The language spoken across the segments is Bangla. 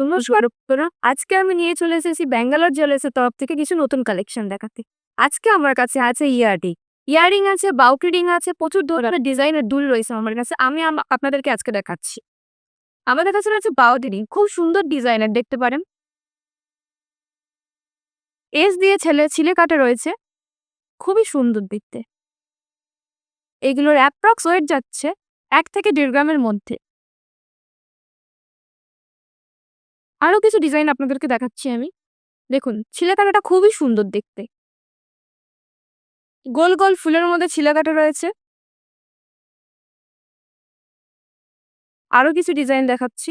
নমস্কার বন্ধুরা আজকে আমি নিয়ে চলে এসেছি ব্যাঙ্গালোর জুয়েলার্সের তরফ থেকে কিছু নতুন কালেকশন দেখাতে। আজকে আমার কাছে আছে ইয়ারিং ইয়ারিং আছে বাউকি রিং আছে প্রচুর ধরনের ডিজাইনের দুল রয়েছে আমার কাছে। আমি আপনাদেরকে আজকে দেখাচ্ছি। আমাদের কাছে রয়েছে বাউটি রিং। খুব সুন্দর ডিজাইনের দেখতে পারেন। এস দিয়ে ছেলে ছিলে কাটা রয়েছে। খুবই সুন্দর দেখতে। এগুলোর অ্যাপ্রক্স ওয়েট যাচ্ছে এক থেকে দেড় গ্রামের মধ্যে। আরও কিছু ডিজাইন আপনাদেরকে দেখাচ্ছি আমি। দেখুন, ছিলেকাটাটা খুবই সুন্দর দেখতে। গোল গোল ফুলের মধ্যে ছিলেকাটা রয়েছে। আরও কিছু ডিজাইন দেখাচ্ছি।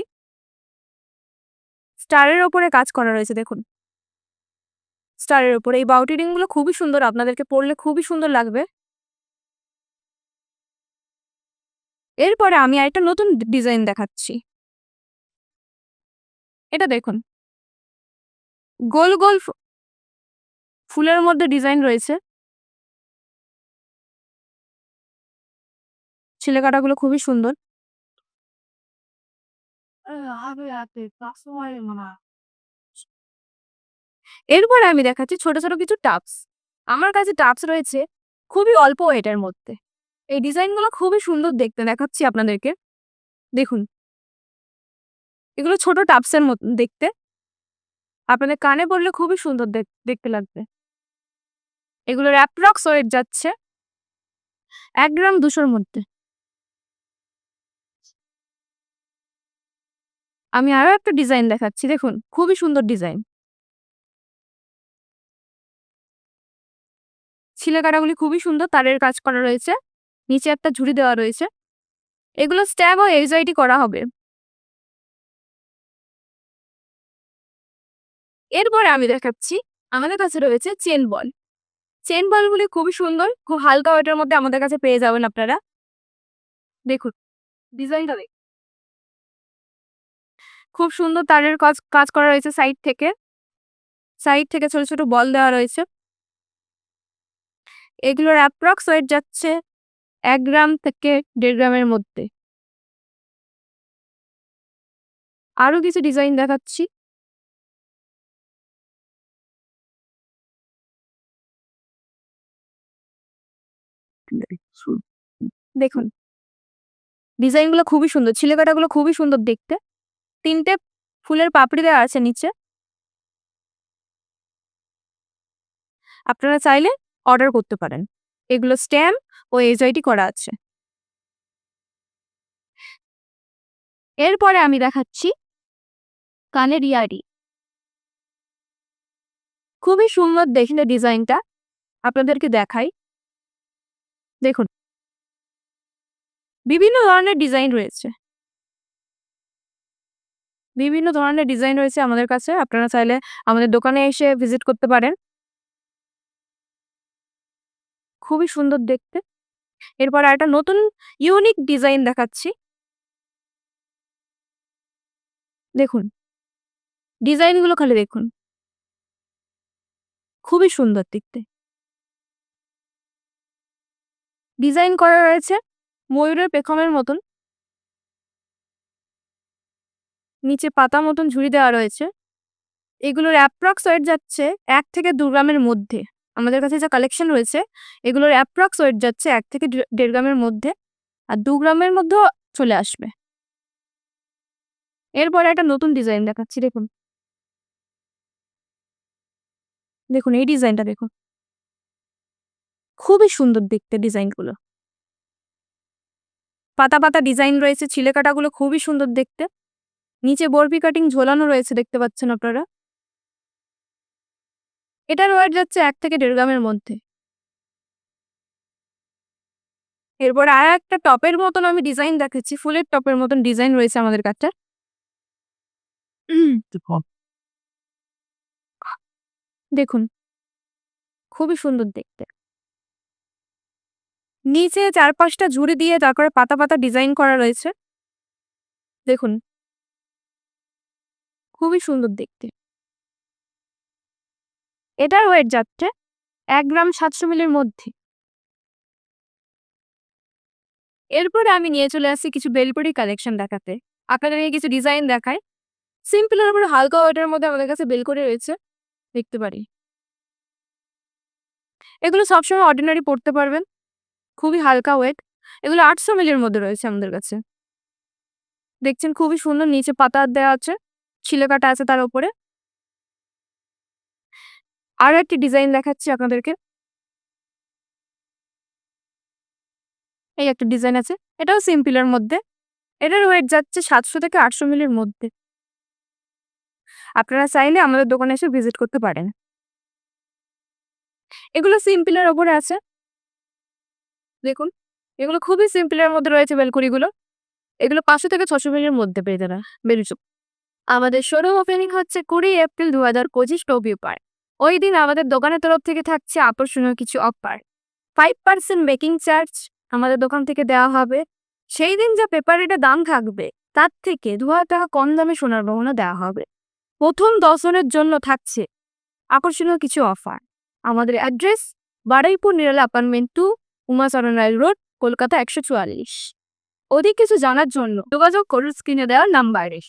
স্টারের ওপরে কাজ করা রয়েছে, দেখুন। স্টারের ওপরে এই বাউটি রিংগুলো খুবই সুন্দর, আপনাদেরকে পরলে খুবই সুন্দর লাগবে। এরপরে আমি আরেকটা নতুন ডিজাইন দেখাচ্ছি। এটা দেখুন। গোল গোল ফুলের মধ্যে ডিজাইন রয়েছে। ছিলেকাটাগুলো খুবই সুন্দর। এরপরে আমি দেখাচ্ছি ছোট ছোট কিছু টাপস। আমার কাছে টাপস রয়েছে খুবই অল্প ওয়েটের মধ্যে। এই ডিজাইনগুলো খুবই সুন্দর দেখতে। দেখাচ্ছি আপনাদেরকে। দেখুন। এগুলো ছোট টাপসের মতো, দেখতে। আপনাদের কানে পড়লে খুবই সুন্দর দেখ- দেখতে লাগবে। এগুলোর অ্যাপ্রক্স ওয়েট যাচ্ছে। এক গ্রাম দুশোর মধ্যে। আমি আরও একটা ডিজাইন দেখাচ্ছি, দেখুন, খুবই সুন্দর ডিজাইন ছিলে কাটাগুলি খুবই সুন্দর, তারের কাজ করা রয়েছে। নিচে একটা ঝুড়ি দেওয়া রয়েছে। এগুলো স্ট্যাব ও এইচআইটি করা হবে। এরপরে আমি দেখাচ্ছি আমাদের কাছে রয়েছে চেন বল। চেন বলগুলি খুবই সুন্দর, খুব হালকা ওয়েটের মধ্যে আমাদের কাছে পেয়ে যাবেন আপনারা। দেখুন, ডিজাইনটা দেখ খুব সুন্দর তারের কাজ কাজ করা রয়েছে সাইড থেকে। সাইড থেকে ছোট ছোট বল দেওয়া রয়েছে। এগুলোর অ্যাপ্রক্স ওয়েট যাচ্ছে এক গ্রাম থেকে দেড় গ্রামের মধ্যে। আরও কিছু ডিজাইন দেখাচ্ছি। দেখুন। ডিজাইনগুলো খুবই সুন্দর, ছিলেকাটাগুলো খুবই সুন্দর দেখতে। তিনটে ফুলের পাপড়ি দেওয়া আছে নিচে। আপনারা চাইলে অর্ডার করতে পারেন। এগুলো স্ট্যাম্প ও এজআইটি করা আছে। এরপরে আমি দেখাচ্ছি কানের ইয়ারি। খুবই সুন্দর দেখলে ডিজাইনটা। আপনাদেরকে দেখাই। দেখুন। বিভিন্ন ধরনের ডিজাইন রয়েছে। বিভিন্ন ধরনের ডিজাইন রয়েছে আমাদের কাছে। আপনারা চাইলে আমাদের দোকানে এসে ভিজিট করতে পারেন। খুবই সুন্দর দেখতে। এরপর একটা নতুন ইউনিক ডিজাইন দেখাচ্ছি। দেখুন। ডিজাইনগুলো খালি দেখুন। খুবই সুন্দর দেখতে। ডিজাইন করা রয়েছে ময়ূরের পেখমের মতন। নিচে পাতা মতন ঝুড়ি দেওয়া রয়েছে। এগুলোর অ্যাপ্রক্স ওয়েট যাচ্ছে এক থেকে দু গ্রামের মধ্যে। আমাদের কাছে যা কালেকশন রয়েছে, এগুলোর অ্যাপ্রক্স ওয়েট যাচ্ছে এক থেকে দেড় গ্রামের মধ্যে আর দু গ্রামের মধ্যেও চলে আসবে। এরপরে একটা নতুন ডিজাইন দেখাচ্ছি, দেখুন। দেখুন, এই ডিজাইনটা দেখুন। খুবই সুন্দর দেখতে ডিজাইনগুলো। পাতা পাতা ডিজাইন রয়েছে, ছিলে কাটাগুলো খুবই সুন্দর দেখতে। নিচে বরফি কাটিং ঝোলানো রয়েছে, দেখতে পাচ্ছেন আপনারা। এটার ওয়েট যাচ্ছে এক থেকে দেড় গ্রামের মধ্যে। এরপর আর একটা টপের মতন আমি ডিজাইন দেখাচ্ছি, ফুলের টপের মতন ডিজাইন রয়েছে আমাদের কাছে। দেখুন, খুবই সুন্দর দেখতে। নিচে চার পাঁচটা ঝুড়ি দিয়ে তারপরে পাতা পাতা ডিজাইন করা রয়েছে। দেখুন। খুবই সুন্দর দেখতে। এটার ওয়েট যাচ্ছে এক গ্রাম সাতশো মিলির মধ্যে। এরপরে আমি নিয়ে চলে আসি কিছু বেলপুরি কালেকশন দেখাতে। আপনাদেরকে কিছু ডিজাইন দেখায় সিম্পলের উপরে হালকা ওয়েটের মধ্যে আমাদের কাছে বেলকনি রয়েছে। দেখতে পারি। এগুলো সবসময় অর্ডিনারি পড়তে পারবেন। খুবই হালকা ওয়েট। এগুলো আটশো মিলির মধ্যে রয়েছে আমাদের কাছে। দেখছেন খুবই সুন্দর, নিচে পাতা দেওয়া আছে, ছিলে কাটা আছে তার উপরে আরও একটি ডিজাইন দেখাচ্ছি আপনাদেরকে। এই একটা ডিজাইন আছে, এটাও সিম্পলের মধ্যে। এটার ওয়েট যাচ্ছে সাতশো থেকে আটশো মিলির মধ্যে। আপনারা চাইলে আমাদের দোকানে এসে ভিজিট করতে পারেন। এগুলো সিম্পলের ওপরে আছে। দেখুন, এগুলো খুবই সিম্পলের মধ্যে রয়েছে বেলকুড়িগুলো। এগুলো পাঁচশো থেকে ছশো মিলির মধ্যে পেয়ে যারা বেলুচুক আমাদের শোরুম ওপেনিং হচ্ছে কুড়ি এপ্রিল দু হাজার পঁচিশ টবিউ পার্ক ওই দিন আমাদের দোকানের তরফ থেকে থাকছে আকর্ষণীয় কিছু offer five percent making charge আমাদের দোকান থেকে দেওয়া হবে। সেই দিন যা পেপার রেটের দাম থাকবে, তার থেকে দু হাজার টাকা কম দামে সোনার গহনা দেওয়া হবে। প্রথম দর্শনের জন্য থাকছে আকর্ষণীয় কিছু অফার আমাদের address Baruipur Nirala apartment two Umacharan Roy road, Kolkata একশো চুয়াল্লিশ। অধিক কিছু জানার জন্য যোগাযোগ করুন স্ক্রিনে দেওয়ার নাম্বারে।